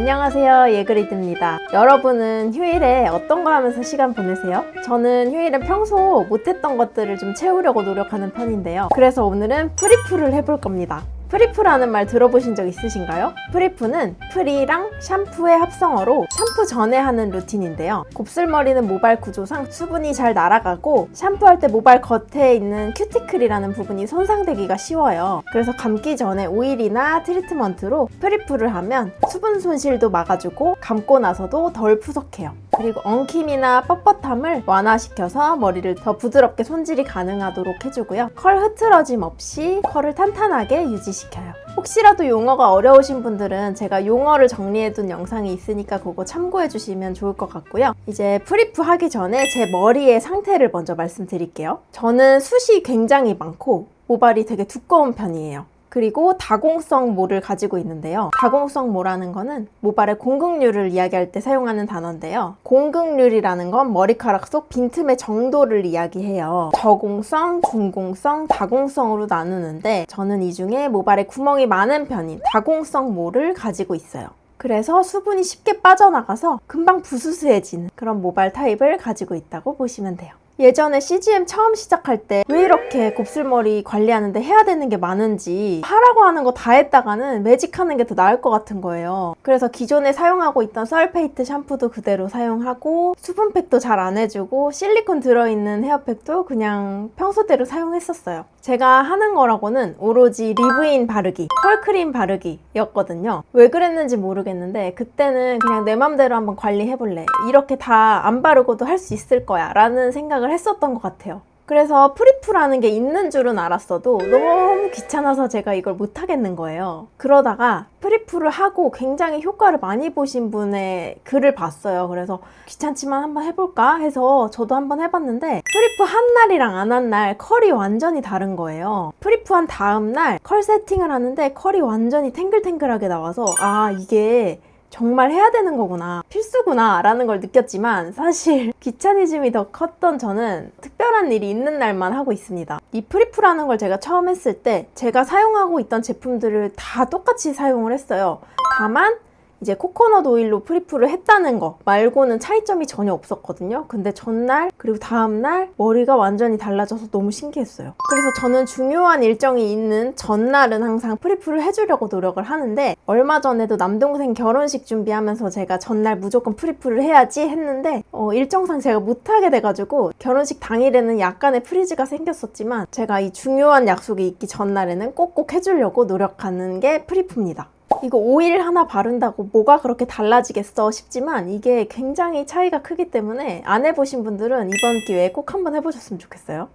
안녕하세요 예그리드입니다. 여러분은 휴일에 어떤 거 하면서 시간 보내세요? 저는 휴일엔 평소 못했던 것들을 좀 채우려고 노력하는 편인데요. 그래서 오늘은 프리프를 해볼 겁니다 프리프라는 말 들어보신 적 있으신가요? 프리프는 프리랑 샴푸의 합성어로 샴푸 전에 하는 루틴인데요. 곱슬머리는 모발 구조상 수분이 잘 날아가고 샴푸할 때 모발 겉에 있는 큐티클이라는 부분이 손상되기가 쉬워요. 그래서 감기 전에 오일이나 트리트먼트로 프리프를 하면 수분 손실도 막아주고 감고 나서도 덜 푸석해요. 그리고 엉킴이나 뻣뻣함을 완화시켜서 머리를 더 부드럽게 손질이 가능하도록 해주고요. 컬 흐트러짐 없이 컬을 탄탄하게 유지시 켜요. 혹시라도 용어가 어려우신 분들은 제가 용어를 정리해둔 영상이 있으니까 그거 참고해 주시면 좋을 것 같고요. 이제 프리프 하기 전에 제 머리의 상태를 먼저 말씀드릴게요. 저는 숱이 굉장히 많고 모발이 되게 두꺼운 편이에요. 그리고 다공성 모를 가지고 있는데요. 다공성 모라는 거는 모발의 공극률을 이야기할 때 사용하는 단어인데요. 공극률이라는 건 머리카락 속 빈틈의 정도를 이야기해요. 저공성, 중공성, 다공성으로 나누는데 저는 이 중에 모발에 구멍이 많은 편인 다공성 모를 가지고 있어요. 그래서 수분이 쉽게 빠져나가서 금방 부스스해지는 그런 모발 타입을 가지고 있다고 보시면 돼요. 예전에 CGM 처음 시작할 때 왜 이렇게 곱슬머리 관리하는데 해야 되는 게 많은지 하라고 하는 거 다 했다가는 매직하는 게 더 나을 것 같은 거예요. 그래서 기존에 사용하고 있던 설페이트 샴푸도 그대로 사용하고 수분팩도 잘 안 해주고 실리콘 들어있는 헤어팩도 그냥 평소대로 사용했었어요. 제가 하는 거라고는 오로지 리브인 바르기, 컬크림 바르기였거든요. 왜 그랬는지 모르겠는데 그때는 그냥 내 맘대로 한번 관리해볼래. 이렇게 다 안 바르고도 할 수 있을 거야 라는 생각을 했었던 것 같아요. 그래서 프리프라는 게 있는 줄은 알았어도 너무 귀찮아서 제가 이걸 못 하겠는 거예요. 그러다가 프리프를 하고 굉장히 효과를 많이 보신 분의 글을 봤어요. 그래서 귀찮지만 한번 해볼까 해서 저도 한번 해봤는데 프리프 한 날이랑 안 한 날 컬이 완전히 다른 거예요. 프리프 한 다음 날 컬 세팅을 하는데 컬이 완전히 탱글탱글하게 나와서 아 이게 정말 해야 되는 거구나. 필수구나. 라는 걸 느꼈지만 사실 귀차니즘이 더 컸던 저는 특별한 일이 있는 날만 하고 있습니다. 이 프리프라는 걸 제가 처음 했을 때 제가 사용하고 있던 제품들을 다 똑같이 사용을 했어요. 다만 이제 코코넛 오일로 프리프를 했다는 거 말고는 차이점이 전혀 없었거든요. 근데 전날 그리고 다음날 머리가 완전히 달라져서 너무 신기했어요. 그래서 저는 중요한 일정이 있는 전날은 항상 프리프를 해주려고 노력을 하는데 얼마 전에도 남동생 결혼식 준비하면서 제가 전날 무조건 프리프를 해야지 했는데 어, 일정상 제가 못하게 돼가지고 결혼식 당일에는 약간의 프리즈가 생겼었지만 제가 이 중요한 약속이 있기 전날에는 꼭꼭 해주려고 노력하는 게 프리프입니다. 이거 오일 하나 바른다고 뭐가 그렇게 달라지겠어 싶지만 이게 굉장히 차이가 크기 때문에 안 해보신 분들은 이번 기회에 꼭 한번 해보셨으면 좋겠어요.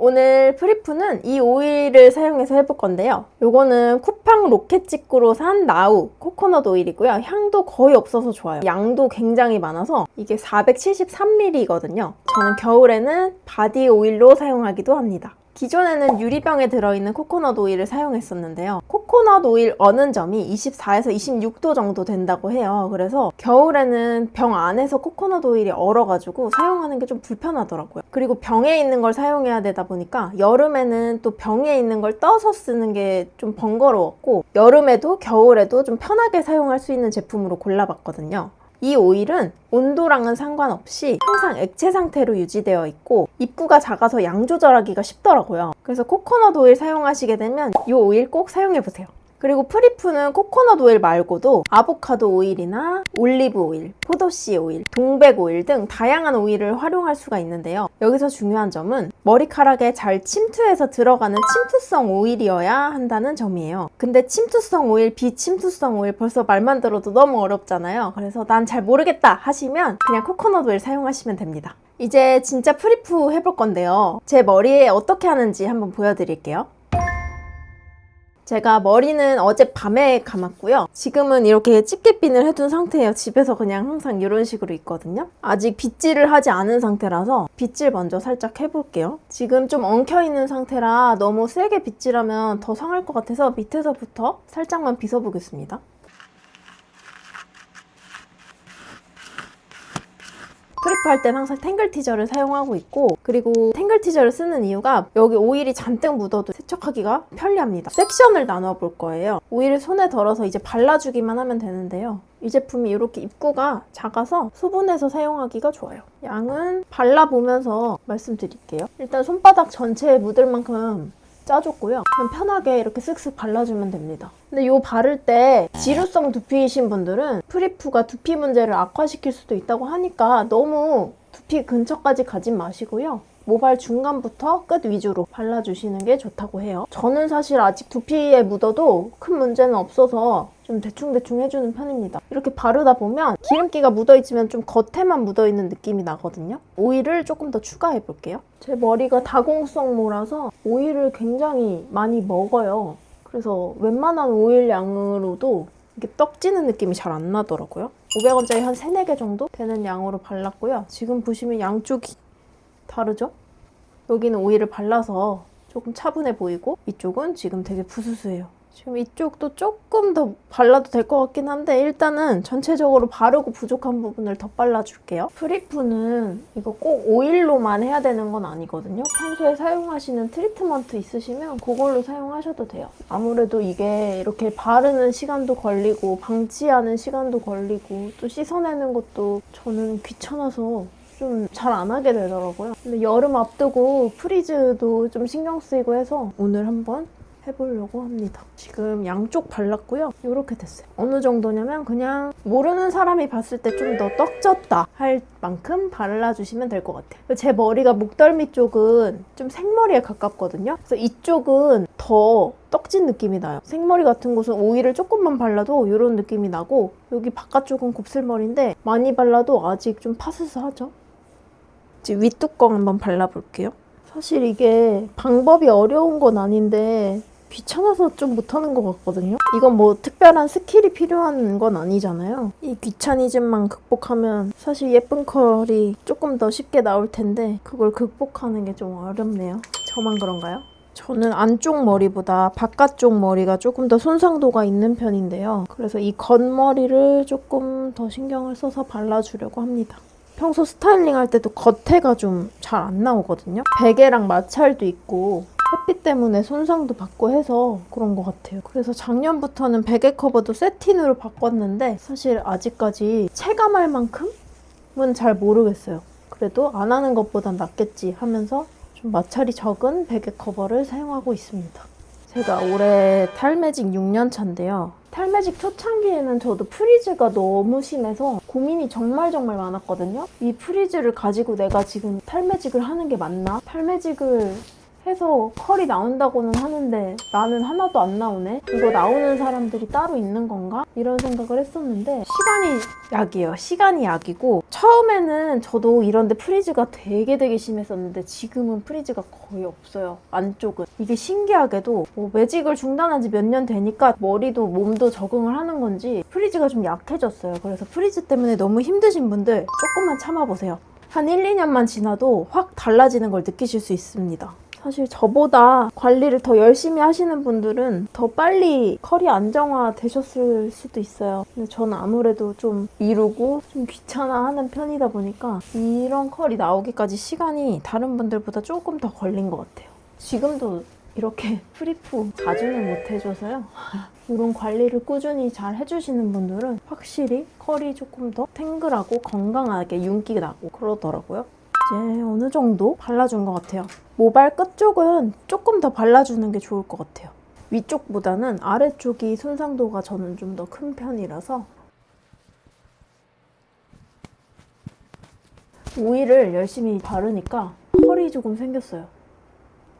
오늘 프리프는 이 오일을 사용해서 해볼 건데요. 요거는 쿠팡 로켓 직구로 산 나우 코코넛 오일이고요. 향도 거의 없어서 좋아요. 양도 굉장히 많아서 이게 473ml거든요. 저는 겨울에는 바디 오일로 사용하기도 합니다. 기존에는 유리병에 들어있는 코코넛 오일을 사용했었는데요. 코코넛 오일 어는 점이 24에서 26도 정도 된다고 해요. 그래서 겨울에는 병 안에서 코코넛 오일이 얼어가지고 사용하는 게 좀 불편하더라고요. 그리고 병에 있는 걸 사용해야 되다 보니까 여름에는 또 병에 있는 걸 떠서 쓰는 게 좀 번거로웠고 여름에도 겨울에도 좀 편하게 사용할 수 있는 제품으로 골라봤거든요. 이 오일은 온도랑은 상관없이 항상 액체 상태로 유지되어 있고 입구가 작아서 양 조절하기가 쉽더라고요. 그래서 코코넛 오일 사용하시게 되면 이 오일 꼭 사용해 보세요. 그리고 프리프는 코코넛 오일 말고도 아보카도 오일이나 올리브 오일, 포도씨 오일, 동백 오일 등 다양한 오일을 활용할 수가 있는데요. 여기서 중요한 점은 머리카락에 잘 침투해서 들어가는 침투성 오일이어야 한다는 점이에요. 근데 침투성 오일, 비침투성 오일 벌써 말만 들어도 너무 어렵잖아요. 그래서 난 잘 모르겠다 하시면 그냥 코코넛 오일 사용하시면 됩니다. 이제 진짜 프리프 해볼 건데요. 제 머리에 어떻게 하는지 한번 보여드릴게요. 제가 머리는 어젯밤에 감았고요. 지금은 이렇게 집게핀을 해둔 상태예요. 집에서 그냥 항상 이런 식으로 있거든요. 아직 빗질을 하지 않은 상태라서 빗질 먼저 살짝 해볼게요. 지금 좀 엉켜있는 상태라 너무 세게 빗질하면 더 상할 것 같아서 밑에서부터 살짝만 빗어보겠습니다. 프리프 할 땐 항상 탱글 티저를 사용하고 있고 그리고 탱글 티저를 쓰는 이유가 여기 오일이 잔뜩 묻어도 세척하기가 편리합니다. 섹션을 나눠 볼 거예요. 오일을 손에 덜어서 이제 발라주기만 하면 되는데요. 이 제품이 이렇게 입구가 작아서 수분해서 사용하기가 좋아요. 양은 발라보면서 말씀드릴게요. 일단 손바닥 전체에 묻을 만큼 짜줬고요. 그냥 편하게 이렇게 쓱쓱 발라주면 됩니다. 근데 이 바를 때 지루성 두피이신 분들은 프리프가 두피 문제를 악화시킬 수도 있다고 하니까 너무 두피 근처까지 가진 마시고요. 모발 중간부터 끝 위주로 발라주시는 게 좋다고 해요. 저는 사실 아직 두피에 묻어도 큰 문제는 없어서 좀 대충대충 해주는 편입니다. 이렇게 바르다 보면 기름기가 묻어있지만 좀 겉에만 묻어있는 느낌이 나거든요. 오일을 조금 더 추가해 볼게요. 제 머리가 다공성 모라서 오일을 굉장히 많이 먹어요. 그래서 웬만한 오일 양으로도 이게 떡지는 느낌이 잘 안 나더라고요. 500원짜리 한 3, 4개 정도 되는 양으로 발랐고요. 지금 보시면 양쪽이 다르죠? 여기는 오일을 발라서 조금 차분해 보이고 이쪽은 지금 되게 부스스해요. 지금 이쪽도 조금 더 발라도 될 것 같긴 한데 일단은 전체적으로 바르고 부족한 부분을 더 발라줄게요. 프리프는 이거 꼭 오일로만 해야 되는 건 아니거든요. 평소에 사용하시는 트리트먼트 있으시면 그걸로 사용하셔도 돼요. 아무래도 이게 이렇게 바르는 시간도 걸리고 방치하는 시간도 걸리고 또 씻어내는 것도 저는 귀찮아서 좀 잘 안 하게 되더라고요. 근데 여름 앞두고 프리즈도 좀 신경 쓰이고 해서 오늘 한번 해보려고 합니다. 지금 양쪽 발랐고요. 이렇게 됐어요. 어느 정도냐면 그냥 모르는 사람이 봤을 때 좀 더 떡졌다 할 만큼 발라주시면 될 것 같아요. 제 머리가 목덜미 쪽은 좀 생머리에 가깝거든요. 그래서 이쪽은 더 떡진 느낌이 나요. 생머리 같은 곳은 오일을 조금만 발라도 이런 느낌이 나고 여기 바깥쪽은 곱슬머리인데 많이 발라도 아직 좀 파스스하죠. 이제 윗뚜껑 한번 발라볼게요. 사실 이게 방법이 어려운 건 아닌데 귀찮아서 좀 못하는 것 같거든요. 이건 뭐 특별한 스킬이 필요한 건 아니잖아요. 이 귀차니즘만 극복하면 사실 예쁜 컬이 조금 더 쉽게 나올 텐데 그걸 극복하는 게 좀 어렵네요. 저만 그런가요? 저는 안쪽 머리보다 바깥쪽 머리가 조금 더 손상도가 있는 편인데요. 그래서 이 겉머리를 조금 더 신경을 써서 발라주려고 합니다. 평소 스타일링 할 때도 겉에가 좀 잘 안 나오거든요. 베개랑 마찰도 있고 햇빛 때문에 손상도 받고 해서 그런 것 같아요. 그래서 작년부터는 베개 커버도 세틴으로 바꿨는데 사실 아직까지 체감할 만큼은 잘 모르겠어요. 그래도 안 하는 것보단 낫겠지 하면서 좀 마찰이 적은 베개 커버를 사용하고 있습니다. 제가 올해 탈매직 6년 차인데요. 탈매직 초창기에는 저도 프리즈가 너무 심해서 고민이 정말 정말 많았거든요. 이 프리즈를 가지고 내가 지금 탈매직을 하는 게 맞나? 탈매직을 해서 컬이 나온다고는 하는데 나는 하나도 안 나오네? 이거 나오는 사람들이 따로 있는 건가? 이런 생각을 했었는데 시간이 약이에요. 시간이 약이고 처음에는 저도 이런데 프리즈가 되게 되게 심했었는데 지금은 프리즈가 거의 없어요. 안쪽은. 이게 신기하게도 뭐 매직을 중단한 지 몇 년 되니까 머리도 몸도 적응을 하는 건지 프리즈가 좀 약해졌어요. 그래서 프리즈 때문에 너무 힘드신 분들 조금만 참아보세요. 한 1, 2년만 지나도 확 달라지는 걸 느끼실 수 있습니다. 사실 저보다 관리를 더 열심히 하시는 분들은 더 빨리 컬이 안정화 되셨을 수도 있어요. 근데 저는 아무래도 좀 미루고 좀 귀찮아하는 편이다 보니까 이런 컬이 나오기까지 시간이 다른 분들보다 조금 더 걸린 것 같아요. 지금도 이렇게 프리프 자주는 못 해줘서요. 이런 관리를 꾸준히 잘 해주시는 분들은 확실히 컬이 조금 더 탱글하고 건강하게 윤기가 나고 그러더라고요. 이제 어느 정도 발라준 것 같아요. 모발 끝쪽은 조금 더 발라주는 게 좋을 것 같아요. 위쪽보다는 아래쪽이 손상도가 저는 좀 더 큰 편이라서 오일을 열심히 바르니까 펄이 조금 생겼어요.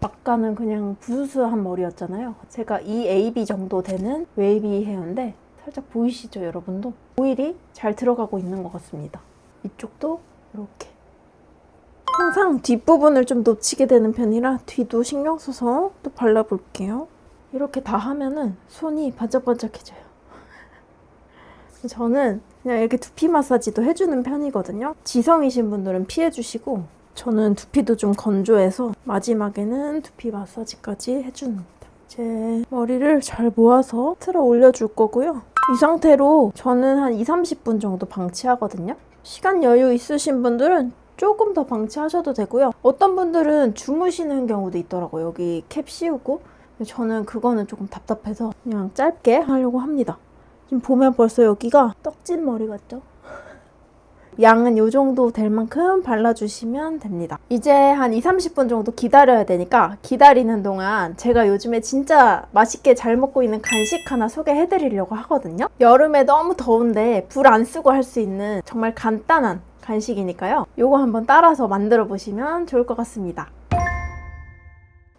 아까는 그냥 부스스한 머리였잖아요. 제가 이 AB 정도 되는 웨이비 헤어인데 살짝 보이시죠, 여러분도? 오일이 잘 들어가고 있는 것 같습니다. 이쪽도 이렇게. 항상 뒷부분을 좀 놓치게 되는 편이라 뒤도 신경 써서 또 발라볼게요. 이렇게 다 하면은 손이 반짝반짝해져요. 저는 그냥 이렇게 두피 마사지도 해주는 편이거든요. 지성이신 분들은 피해주시고 저는 두피도 좀 건조해서 마지막에는 두피 마사지까지 해줍니다. 이제 머리를 잘 모아서 틀어 올려줄 거고요. 이 상태로 저는 한 2, 30분 정도 방치하거든요. 시간 여유 있으신 분들은 조금 더 방치하셔도 되고요. 어떤 분들은 주무시는 경우도 있더라고요. 여기 캡 씌우고. 저는 그거는 조금 답답해서 그냥 짧게 하려고 합니다. 지금 보면 벌써 여기가 떡진 머리 같죠? 양은 요 정도 될 만큼 발라주시면 됩니다. 이제 한 2, 30분 정도 기다려야 되니까 기다리는 동안 제가 요즘에 진짜 맛있게 잘 먹고 있는 간식 하나 소개해드리려고 하거든요. 여름에 너무 더운데 불 안 쓰고 할 수 있는 정말 간단한 간식이니까요. 요거 한번 따라서 만들어 보시면 좋을 것 같습니다.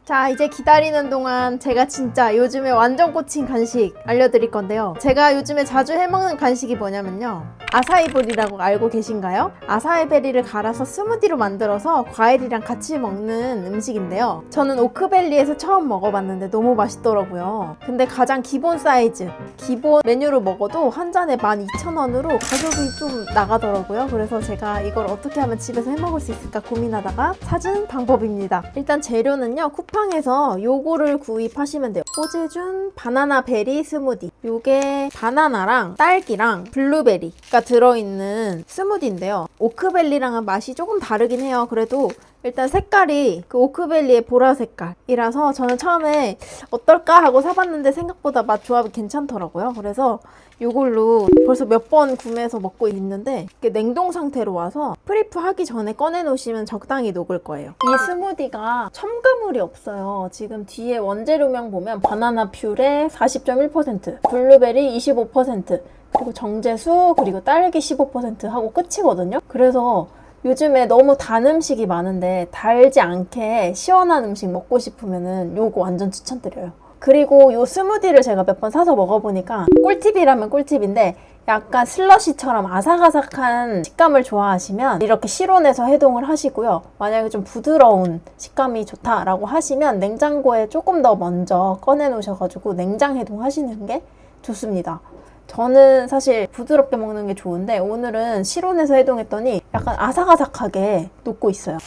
자, 이제 기다리는 동안 제가 진짜 요즘에 완전 꽂힌 간식 알려드릴 건데요. 제가 요즘에 자주 해먹는 간식이 뭐냐면요. 아사이볼이라고 알고 계신가요? 아사이베리를 갈아서 스무디로 만들어서 과일이랑 같이 먹는 음식인데요. 저는 오크밸리에서 처음 먹어봤는데 너무 맛있더라고요. 근데 가장 기본 사이즈, 기본 메뉴로 먹어도 한 잔에 12,000원으로 가격이 좀 나가더라고요. 그래서 제가 이걸 어떻게 하면 집에서 해먹을 수 있을까 고민하다가 찾은 방법입니다. 일단 재료는요. 쿠팡 에서 요거를 구입하시면 돼요. 호재준 바나나 베리 스무디. 요게 바나나랑 딸기랑 블루베리가 들어있는 스무디인데요. 오크밸리랑은 맛이 조금 다르긴 해요. 그래도 일단 색깔이 그 오크밸리의 보라 색깔이라서 저는 처음에 어떨까 하고 사봤는데 생각보다 맛 조합이 괜찮더라고요. 그래서 이걸로 벌써 몇 번 구매해서 먹고 있는데 이게 냉동 상태로 와서 프리프 하기 전에 꺼내 놓으시면 적당히 녹을 거예요. 이 스무디가 첨가물이 없어요. 지금 뒤에 원재료명 보면 바나나 퓨레 40.1%, 블루베리 25%, 그리고 정제수, 그리고 딸기 15% 하고 끝이거든요. 그래서 요즘에 너무 단 음식이 많은데 달지 않게 시원한 음식 먹고 싶으면은 요거 완전 추천드려요. 그리고 요 스무디를 제가 몇 번 사서 먹어보니까 꿀팁이라면 꿀팁인데 약간 슬러시처럼 아삭아삭한 식감을 좋아하시면 이렇게 실온에서 해동을 하시고요. 만약에 좀 부드러운 식감이 좋다라고 하시면 냉장고에 조금 더 먼저 꺼내 놓으셔가지고 냉장 해동하시는 게 좋습니다. 저는 사실 부드럽게 먹는 게 좋은데 오늘은 실온에서 해동했더니 약간 아삭아삭하게 녹고 있어요.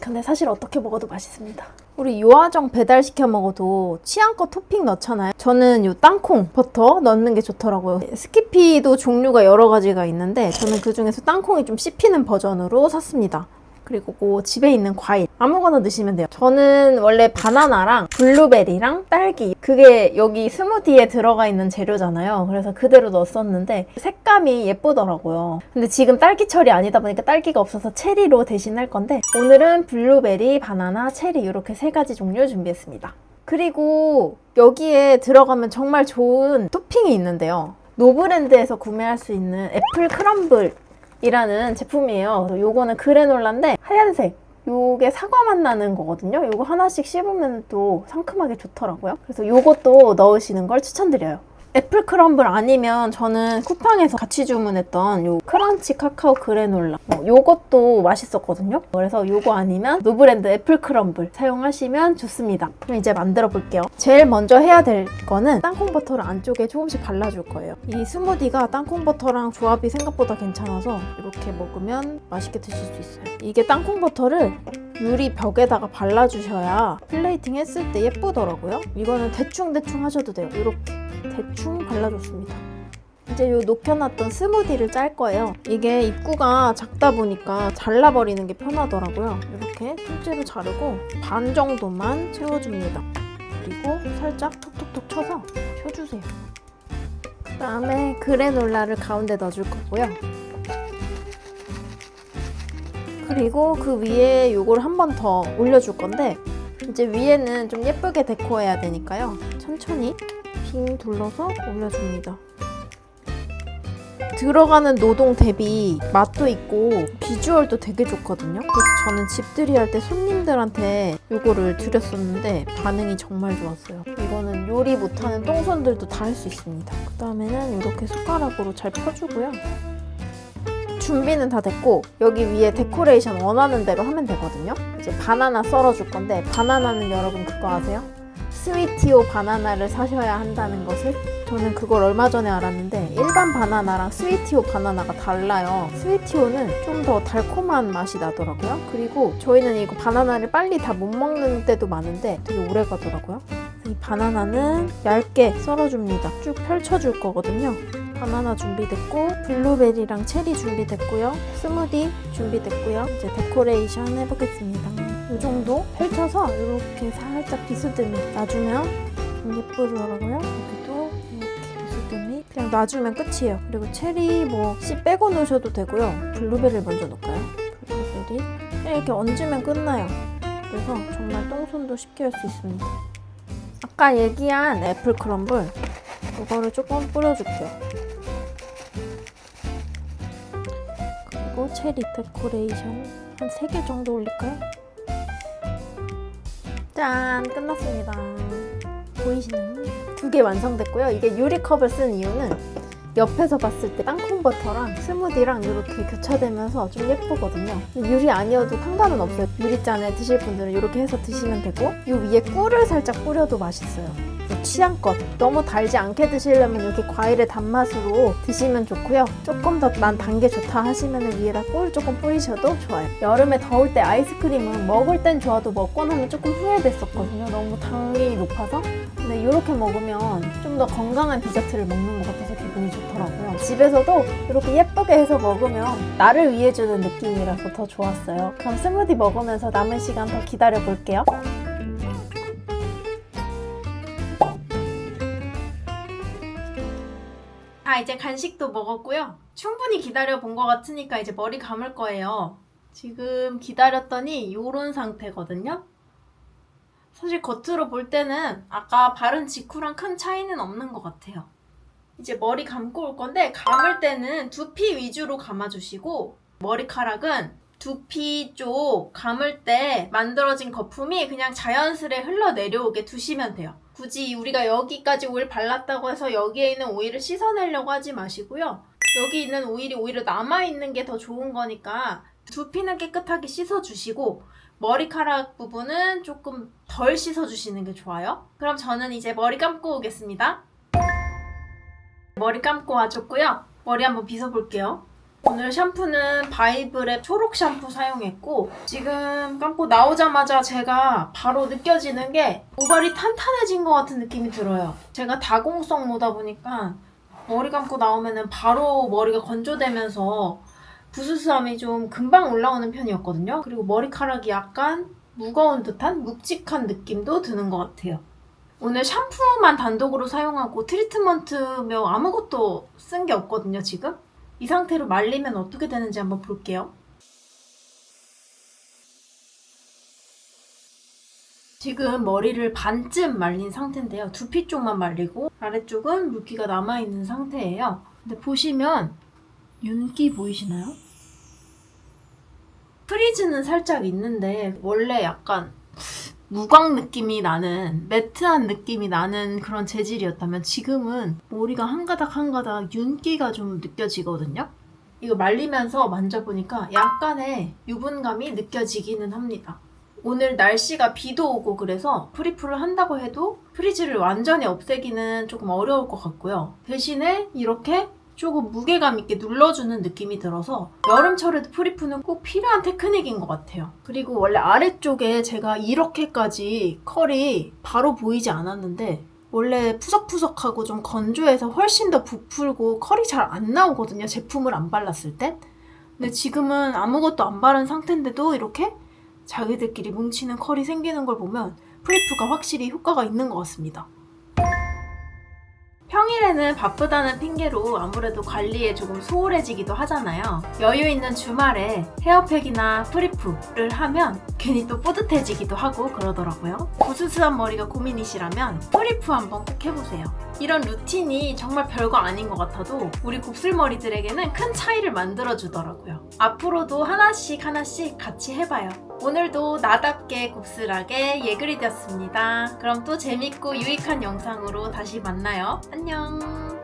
근데 사실 어떻게 먹어도 맛있습니다. 우리 요아정 배달시켜 먹어도 취향껏 토핑 넣잖아요. 저는 요 땅콩 버터 넣는 게 좋더라고요. 스키피도 종류가 여러 가지가 있는데 저는 그 중에서 땅콩이 좀 씹히는 버전으로 샀습니다. 그리고 그 집에 있는 과일 아무거나 넣으시면 돼요. 저는 원래 바나나랑 블루베리랑 딸기 그게 여기 스무디에 들어가 있는 재료잖아요. 그래서 그대로 넣었었는데 색감이 예쁘더라고요. 근데 지금 딸기철이 아니다 보니까 딸기가 없어서 체리로 대신할 건데 오늘은 블루베리, 바나나, 체리 이렇게 세 가지 종류 준비했습니다. 그리고 여기에 들어가면 정말 좋은 토핑이 있는데요. 노브랜드에서 구매할 수 있는 애플 크럼블 이라는 제품이에요. 요거는 그래놀라인데 하얀색. 요게 사과 맛 나는 거거든요. 요거 하나씩 씹으면 또 상큼하게 좋더라고요. 그래서 요것도 넣으시는 걸 추천드려요. 애플 크럼블 아니면 저는 쿠팡에서 같이 주문했던 요 크런치 카카오 그래놀라 뭐 요것도 맛있었거든요. 그래서 요거 아니면 노브랜드 애플 크럼블 사용하시면 좋습니다. 그럼 이제 만들어 볼게요. 제일 먼저 해야 될 거는 땅콩 버터를 안쪽에 조금씩 발라줄 거예요. 이 스무디가 땅콩 버터랑 조합이 생각보다 괜찮아서 이렇게 먹으면 맛있게 드실 수 있어요. 이게 땅콩 버터를 유리 벽에다가 발라주셔야 플레이팅 했을 때 예쁘더라고요. 이거는 대충대충 하셔도 돼요. 이렇게 대충 발라줬습니다. 이제 요 녹여놨던 스무디를 짤 거예요. 이게 입구가 작다 보니까 잘라버리는 게 편하더라고요. 이렇게 통째로 자르고 반 정도만 채워줍니다. 그리고 살짝 톡톡톡 쳐서 펴주세요. 그 다음에 그래놀라를 가운데 넣어줄 거고요. 그리고 그 위에 요걸 한 번 더 올려줄 건데 이제 위에는 좀 예쁘게 데코해야 되니까요. 천천히 빙 둘러서 올려줍니다. 들어가는 노동 대비 맛도 있고 비주얼도 되게 좋거든요. 그래서 저는 집들이 할 때 손님들한테 이거를 드렸었는데 반응이 정말 좋았어요. 이거는 요리 못하는 똥손들도 다 할 수 있습니다. 그 다음에는 이렇게 숟가락으로 잘 펴주고요. 준비는 다 됐고 여기 위에 데코레이션 원하는 대로 하면 되거든요. 이제 바나나 썰어줄 건데 바나나는 여러분 그거 아세요? 스위티오 바나나를 사셔야 한다는 것을 저는 그걸 얼마 전에 알았는데 일반 바나나랑 스위티오 바나나가 달라요. 스위티오는 좀 더 달콤한 맛이 나더라고요. 그리고 저희는 이거 바나나를 빨리 다 못 먹는 때도 많은데 되게 오래 가더라고요. 이 바나나는 얇게 썰어줍니다. 쭉 펼쳐줄 거거든요. 바나나 준비됐고 블루베리랑 체리 준비됐고요. 스무디 준비됐고요. 이제 데코레이션 해보겠습니다. 이 정도 펼쳐서 이렇게 살짝 비스듬히 놔주면 좀 예쁘더라고요. 여기도 이렇게 비스듬히 그냥 놔주면 끝이에요. 그리고 체리 뭐 씨 빼고 넣으셔도 되고요. 블루베리를 먼저 넣을까요? 블루베리 이렇게 얹으면 끝나요. 그래서 정말 똥손도 쉽게 할 수 있습니다. 아까 얘기한 애플 크럼블 이거를 조금 뿌려줄게요. 그리고 체리 데코레이션 한 3개 정도 올릴까요? 짠! 끝났습니다. 보이시나요? 두 개 완성됐고요. 이게 유리컵을 쓴 이유는 옆에서 봤을 때 땅콩버터랑 스무디랑 이렇게 교차되면서 좀 예쁘거든요. 유리 아니어도 상관은 없어요. 유리잔에 드실 분들은 이렇게 해서 드시면 되고 이 위에 꿀을 살짝 뿌려도 맛있어요. 취향껏 너무 달지 않게 드시려면 이렇게 과일의 단맛으로 드시면 좋고요. 조금 더 난 단 게 좋다 하시면 위에다 꿀 조금 뿌리셔도 좋아요. 여름에 더울 때 아이스크림은 먹을 땐 좋아도 먹고 나면 조금 후회됐었거든요. 너무 당이 높아서. 근데 이렇게 먹으면 좀 더 건강한 디저트를 먹는 것 같아서 기분이 좋더라고요. 집에서도 이렇게 예쁘게 해서 먹으면 나를 위해 주는 느낌이라서 더 좋았어요. 그럼 스무디 먹으면서 남은 시간 더 기다려 볼게요. 아 이제 간식도 먹었고요. 충분히 기다려 본 것 같으니까 이제 머리 감을 거예요. 지금 기다렸더니 이런 상태거든요. 사실 겉으로 볼 때는 아까 바른 직후랑 큰 차이는 없는 것 같아요. 이제 머리 감고 올 건데 감을 때는 두피 위주로 감아주시고 머리카락은 두피 쪽 감을 때 만들어진 거품이 그냥 자연스레 흘러 내려오게 두시면 돼요. 굳이 우리가 여기까지 오일 발랐다고 해서 여기에 있는 오일을 씻어내려고 하지 마시고요. 여기 있는 오일이 오히려 남아있는 게 더 좋은 거니까 두피는 깨끗하게 씻어주시고 머리카락 부분은 조금 덜 씻어주시는 게 좋아요. 그럼 저는 이제 머리 감고 오겠습니다. 머리 감고 와줬고요. 머리 한번 빗어볼게요. 오늘 샴푸는 바이블의 초록 샴푸 사용했고 지금 감고 나오자마자 제가 바로 느껴지는 게 모발이 탄탄해진 것 같은 느낌이 들어요. 제가 다공성 모다 보니까 머리 감고 나오면은 바로 머리가 건조되면서 부스스함이 좀 금방 올라오는 편이었거든요. 그리고 머리카락이 약간 무거운 듯한 묵직한 느낌도 드는 것 같아요. 오늘 샴푸만 단독으로 사용하고 트리트먼트며 아무것도 쓴 게 없거든요, 지금. 이 상태로 말리면 어떻게 되는지 한번 볼게요. 지금 머리를 반쯤 말린 상태인데요. 두피 쪽만 말리고 아래쪽은 물기가 남아있는 상태예요. 근데 보시면 윤기 보이시나요? 프리즈는 살짝 있는데 원래 약간 무광 느낌이 나는 매트한 느낌이 나는 그런 재질이었다면 지금은 머리가 한 가닥 한 가닥 윤기가 좀 느껴지거든요. 이거 말리면서 만져보니까 약간의 유분감이 느껴지기는 합니다. 오늘 날씨가 비도 오고 그래서 프리프를 한다고 해도 프리즈를 완전히 없애기는 조금 어려울 것 같고요. 대신에 이렇게 조금 무게감 있게 눌러주는 느낌이 들어서 여름철에도 프리프는 꼭 필요한 테크닉인 것 같아요. 그리고 원래 아래쪽에 제가 이렇게까지 컬이 바로 보이지 않았는데 원래 푸석푸석하고 좀 건조해서 훨씬 더 부풀고 컬이 잘 안 나오거든요. 제품을 안 발랐을 땐. 근데 지금은 아무것도 안 바른 상태인데도 이렇게 자기들끼리 뭉치는 컬이 생기는 걸 보면 프리프가 확실히 효과가 있는 것 같습니다. 평일에는 바쁘다는 핑계로 아무래도 관리에 조금 소홀해지기도 하잖아요. 여유 있는 주말에 헤어팩이나 프리프를 하면 괜히 또 뿌듯해지기도 하고 그러더라고요. 부스스한 머리가 고민이시라면 프리프 한번 꼭 해보세요. 이런 루틴이 정말 별거 아닌 것 같아도 우리 곱슬머리들에게는 큰 차이를 만들어주더라고요. 앞으로도 하나씩 하나씩 같이 해봐요. 오늘도 나답게 곱슬하게 예글이 되었습니다. 그럼 또 재밌고 유익한 영상으로 다시 만나요. 안녕.